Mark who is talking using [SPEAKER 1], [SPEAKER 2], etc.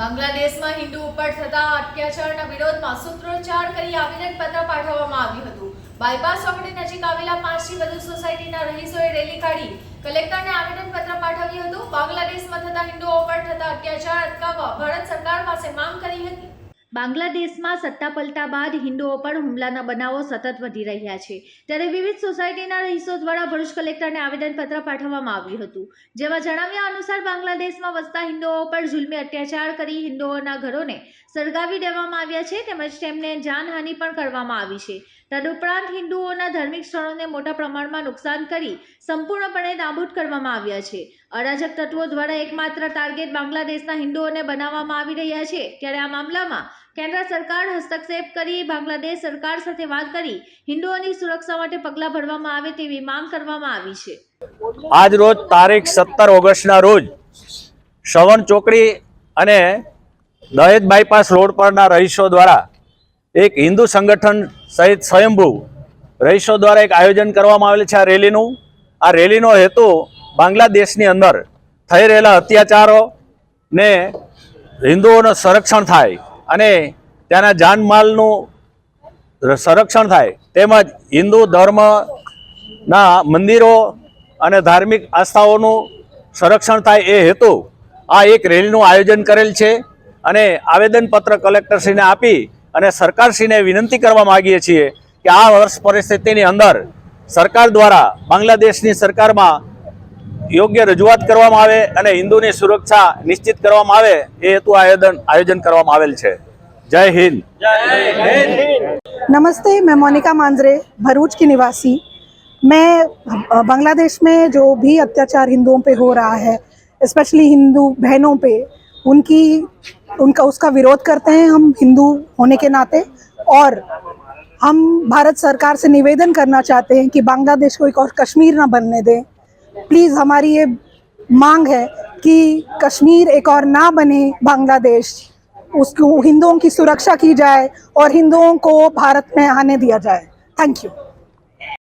[SPEAKER 1] બાંગ્લાદેશમાં હિન્દુ ઉપર થતા અત્યાચારના વિરોધમાં સૂત્રોચ્ચાર કરી આવેદન પત્ર પાઠવવામાં આવ્યું હતું. બાયપાસ ચોકડી નજીક આવેલા પાંચથી વધુ સોસાયટીના રહીશોએ રેલી કાઢી કલેક્ટરને આવેદનપત્ર પાઠવ્યું હતું. બાંગ્લાદેશમાં થતા હિન્દુઓ પર થતા અત્યાચાર અટકાવવા ભારત સરકાર પાસે માંગ કરી હતી. બાંગ્લાદેશમાં સત્તા પલટા બાદ હિન્દુઓ પર હુમલાના બનાવો સતત વધી રહ્યા છે. ત્યારે વિવિધ સોસાયટીના રહીશો દ્વારા ભરૂચ કલેક્ટરને આવેદનપત્ર પાઠવવામાં આવ્યું હતું. જેમાં જણાવ્યા અનુસાર બાંગ્લાદેશમાં વસતા હિન્દુઓ પર જુલમી અત્યાચાર કરી હિન્દુઓના ઘરોને સળગાવી દેવામાં આવ્યા છે તેમજ તેમને જાનહાનિ પણ કરવામાં આવી છે. તદુપરાંત હિન્દુઓના ધાર્મિક સ્થળોને મોટા પ્રમાણમાં નુકસાન કરી સંપૂર્ણપણે નાબૂદ કરવામાં આવ્યા છે. અરાજક તત્વો દ્વારા એકમાત્ર ટાર્ગેટ બાંગ્લાદેશના હિન્દુઓને બનાવવામાં આવી રહ્યા છે. ત્યારે આ મામલામાં કેન્દ્ર સરકાર હસ્તક્ષેપ કરી બાંગ્લાદેશ સરકાર સાથે વાત કરી. હિન્દુઓની સુરક્ષા માટે પગલાં ભરવામાં આવે તેવી માંગ કરવામાં આવી છે.
[SPEAKER 2] આજ રોજ તારીખ સત્તર ઓગસ્ટના રોજ શ્રવણ ચોકડી અને દહેજ બાયપાસ રોડ પરના રહીશો દ્વારા એક હિન્દુ સંગઠન સહિત સ્વયંભૂ રહીશો દ્વારા એક આયોજન કરવામાં આવેલ છે આ રેલીનું. આ રેલીનો હેતુ બાંગ્લાદેશની અંદર થઈ રહેલા અત્યાચારો ને હિન્દુઓનું સંરક્ષણ થાય અને ત્યાંના જાનમાલનું સંરક્ષણ થાય તેમજ હિન્દુ ધર્મના મંદિરો અને ધાર્મિક આસ્થાઓનું સંરક્ષણ થાય એ હેતુ આ એક રેલીનું આયોજન કરેલ છે. અને આવેદનપત્ર કલેક્ટરશ્રીને આપી અને સરકારશ્રીને વિનંતી કરવા માગીએ છીએ કે આ વર્ષ પરિસ્થિતિની અંદર સરકાર દ્વારા બાંગ્લાદેશની સરકારમાં યોગ્ય રજૂઆત કરવામાં આવે અને હિન્દુની સુરક્ષા નિશ્ચિત કરવામાં આવે એ હેતુ આયોજન આયોજન કરવામાં આવેલ છે જય હિન્દ
[SPEAKER 3] नमस्ते मैं मोनिका मांजरे भरूच की निवासी मैं अ, बांग्लादेश में जो भी अत्याचार हिंदुओं पे हो रहा है स्पेशली हिंदू बहनों पे उनकी उनका उसका विरोध करते हैं हम हिंदू होने के नाते और हम भारत सरकार से निवेदन करना चाहते हैं कि बांग्लादेश को एक और कश्मीर ना बनने दें प्लीज़ हमारी ये मांग है कि कश्मीर एक और ना बने बांग्लादेश। उसको हिंदुओं की सुरक्षा की जाए और हिंदुओं को भारत में आने दिया जाए। Thank you